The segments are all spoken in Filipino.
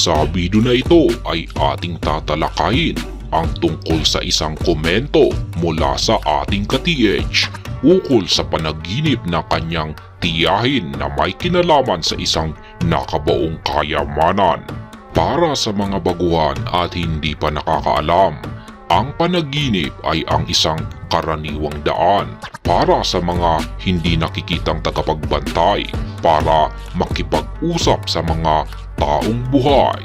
Sa video na ito ay ating tatalakayin ang tungkol sa isang komento mula sa ating ka-TH ukol sa panaginip na kanyang tiyahin na may kinalaman sa isang nakabaong kayamanan. Para sa mga baguhan at hindi pa nakakaalam, ang panaginip ay ang isang karaniwang daan para sa mga hindi nakikitang tagapagbantay para makipag-usap sa mga taong buhay.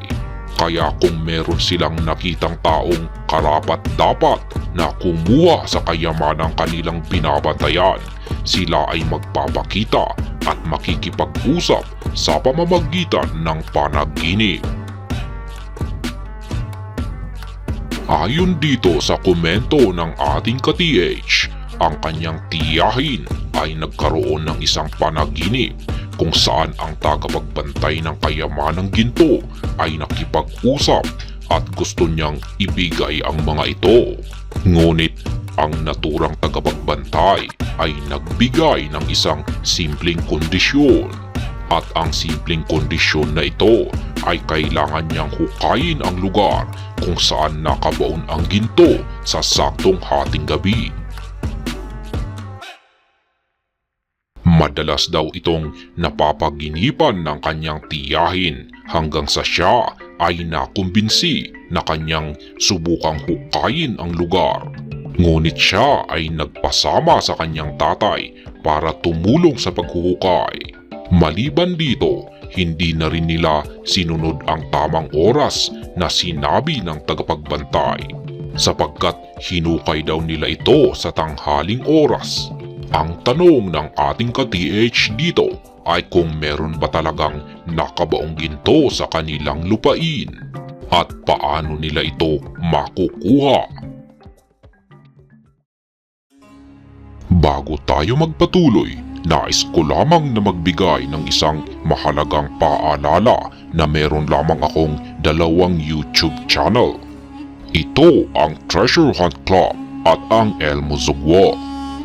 Kaya kung meron silang nakitang taong karapat dapat na kumuha sa kayamanang kanilang binabantayan, sila ay magpapakita at makikipag-usap sa pamamagitan ng panaginip. Ayon dito sa komento ng ating ka-TH, ang kanyang tiyahin ay nagkaroon ng isang panaginip kung saan ang tagapagbantay ng kayamanang ginto ay nakipag-usap at gusto niyang ibigay ang mga ito. Ngunit ang naturang tagapagbantay ay nagbigay ng isang simpleng kondisyon at ang simpleng kondisyon na ito ay kailangan niyang hukayin ang lugar kung saan nakabaon ang ginto sa saktong hating gabi. Madalas daw itong napapaginipan ng kanyang tiyahin hanggang sa siya ay nakumbinsi na kanyang subukang hukayin ang lugar. Ngunit siya ay nagpasama sa kanyang tatay para tumulong sa paghuhukay. Maliban dito, hindi na rin nila sinunod ang tamang oras na sinabi ng tagapagbantay sapagkat hinukay daw nila ito sa tanghaling oras. Ang tanong ng ating ka-TH dito ay kung meron ba talagang nakabaong ginto sa kanilang lupain at paano nila ito makukuha. Bago tayo magpatuloy, nais ko lamang na magbigay ng isang mahalagang paalala na meron lamang akong dalawang YouTube channel. Ito ang Treasure Hunt Club at ang Elmo Zugwo.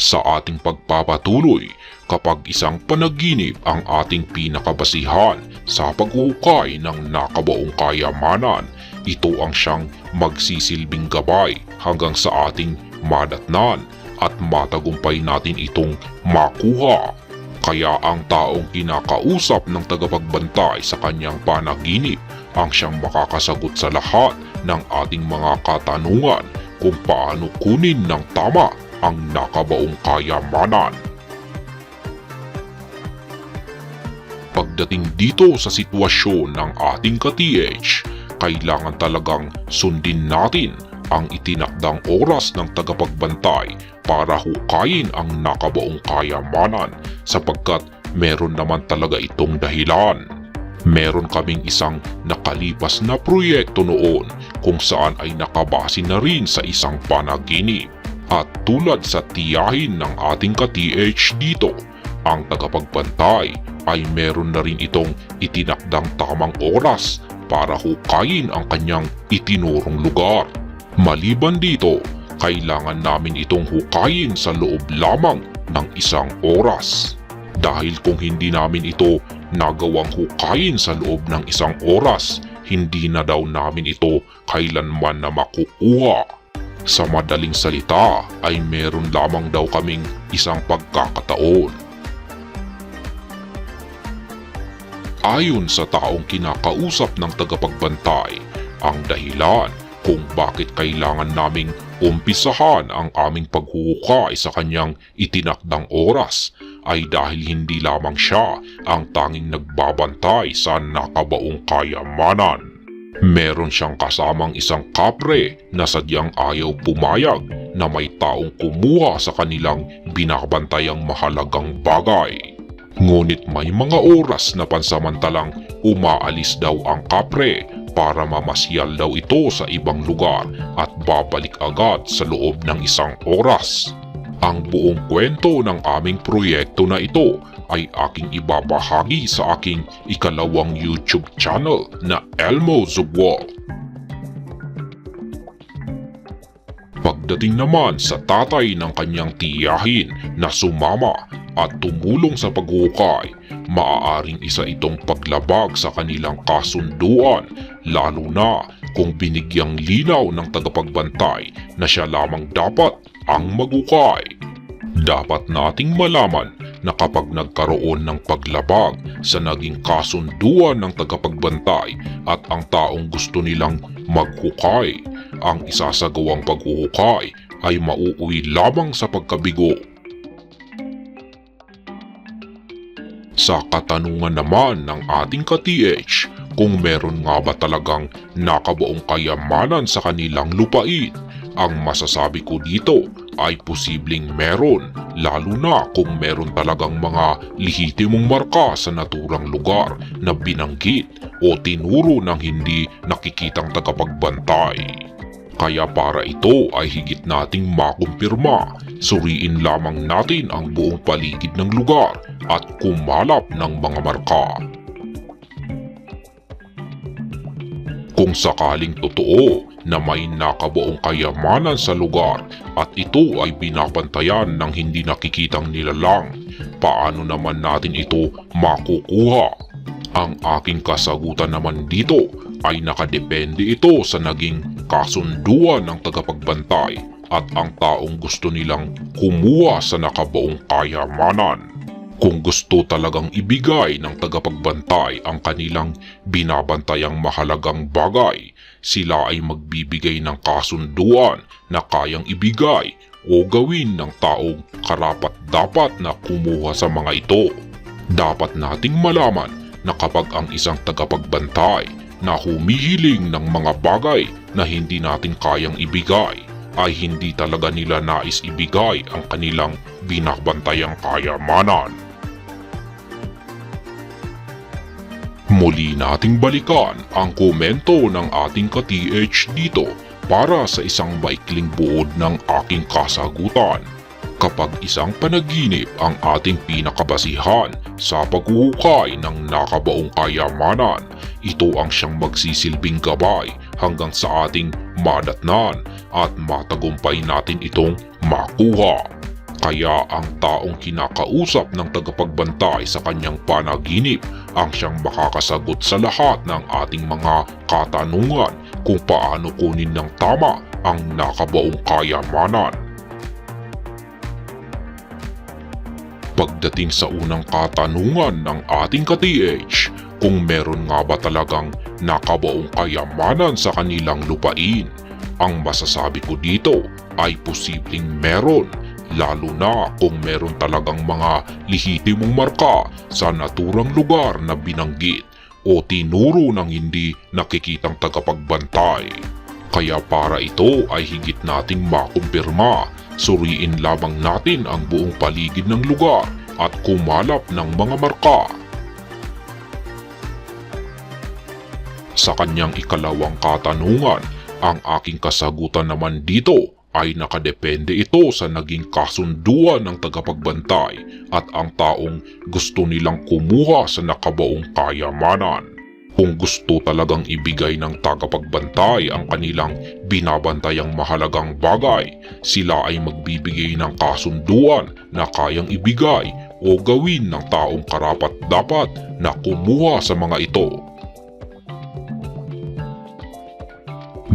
Sa ating pagpapatuloy, kapag isang panaginip ang ating pinakabasihan sa paghuhukay ng nakabaong kayamanan, ito ang siyang magsisilbing gabay hanggang sa ating madatnan at matagumpay natin itong makuha. Kaya ang taong kinakausap ng tagapagbantay sa kanyang panaginip ang siyang makakasagot sa lahat ng ating mga katanungan kung paano kunin ng tama ang nakabaong kayamanan. Pagdating dito sa sitwasyon ng ating ka-TH, kailangan talagang sundin natin ang itinakdang oras ng tagapagbantay para hukayin ang nakabaong kayamanan sapagkat meron naman talaga itong dahilan. Meron kaming isang nakalipas na proyekto noon kung saan ay nakabase na rin sa isang panaginip. At tulad sa tiyahin ng ating ka-TH dito, ang tagapagbantay ay meron na rin itong itinakdang tamang oras para hukayin ang kanyang itinurong lugar. Maliban dito, kailangan namin itong hukayin sa loob lamang ng isang oras. Dahil kung hindi namin ito nagawang hukayin sa loob ng isang oras, hindi na daw namin ito kailanman na makukuha. Sa madaling salita ay meron lamang daw kaming isang pagkakataon. Ayon sa taong kinakausap ng tagapagbantay, ang dahilan kung bakit kailangan naming umpisahan ang aming paghuhukay sa kanyang itinakdang oras ay dahil hindi lamang siya ang tanging nagbabantay sa nakabaong kayamanan. Meron siyang kasamang isang kapre na sadyang ayaw pumayag na may taong kumuha sa kanilang binabantayang mahalagang bagay. Ngunit may mga oras na pansamantalang umaalis daw ang kapre para mamasyal daw ito sa ibang lugar at babalik agad sa loob ng isang oras. Ang buong kwento ng aming proyekto na ito ay aking ibabahagi sa aking ikalawang YouTube channel na Elmo's World. Pagdating naman sa tatay ng kanyang tiyahin na sumama at tumulong sa paghukay, maaaring isa itong paglabag sa kanilang kasunduan lalo na kung binigyang linaw ng tagapagbantay na siya lamang dapat ang magukay. Dapat nating malaman na kapag nagkaroon ng paglabag sa naging kasunduan ng tagapagbantay at ang taong gusto nilang maghukay, ang isasagawang paghuhukay ay mauuwi lamang sa pagkabigo. Sa katanungan naman ng ating ka-TH kung meron nga ba talagang nakabuong kayamanan sa kanilang lupain, ang masasabi ko dito ay posibleng meron lalo na kung meron talagang mga lihitimong marka sa naturang lugar na binanggit o tinuro ng hindi nakikitang tagapagbantay. Kaya para ito ay higit nating makumpirma, suriin lamang natin ang buong paligid ng lugar at kumalap ng mga marka. Kung sakaling totoo na may nakabuong kayamanan sa lugar at ito ay binabantayan ng hindi nakikitang nilalang, paano naman natin ito makukuha? Ang aking kasagutan naman dito ay nakadepende ito sa naging kasunduan ng tagapagbantay at ang taong gusto nilang kumuha sa nakabuong kayamanan. Kung gusto talagang ibigay ng tagapagbantay ang kanilang binabantayang mahalagang bagay, sila ay magbibigay ng kasunduan na kayang ibigay o gawin ng taong karapat dapat na kumuha sa mga ito. Dapat nating malaman na kapag ang isang tagapagbantay na humihiling ng mga bagay na hindi natin kayang ibigay ay hindi talaga nila nais ibigay ang kanilang binabantayang kayamanan. Muli nating balikan ang komento ng ating ka-TH dito para sa isang maikling buod ng aking kasagutan. Kapag isang panaginip ang ating pinakabasihan sa paghuhukay ng nakabaong kayamanan, ito ang siyang magsisilbing gabay hanggang sa ating madatnan at matagumpay natin itong makuha. Kaya ang taong kinakausap ng tagapagbantay sa kanyang panaginip ang siyang makakasagot sa lahat ng ating mga katanungan kung paano kunin ng tama ang nakabaong kayamanan. Pagdating sa unang katanungan ng ating ka-TH, kung meron nga ba talagang nakabaong kayamanan sa kanilang lupain, ang masasabi ko dito ay posibleng meron lalo na kung meron talagang mga lihitimong marka sa naturang lugar na binanggit o tinuro ng hindi nakikitang tagapagbantay. Kaya para ito ay higit nating makumpirma, suriin lamang natin ang buong paligid ng lugar at kumalap ng mga marka. Sa kanyang ikalawang katanungan, ang aking kasagutan naman dito ay nakadepende ito sa naging kasunduan ng tagapagbantay at ang taong gusto nilang kumuha sa nakabaong kayamanan. Kung gusto talagang ibigay ng tagapagbantay ang kanilang binabantayang mahalagang bagay, sila ay magbibigay ng kasunduan na kayang ibigay o gawin ng taong karapat dapat na kumuha sa mga ito.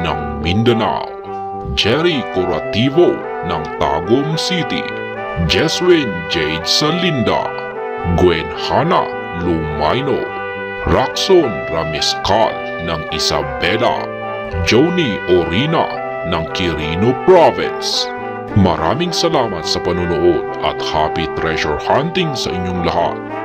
ng Mindanao, Jerry Curativo ng Tagum City, Jeswin Jade Salinda, Gwen Hana Lumaino, Raxon Ramescal ng Isabela, Joni Orina ng Quirino Province. Maraming salamat sa panonood at happy treasure hunting sa inyong lahat.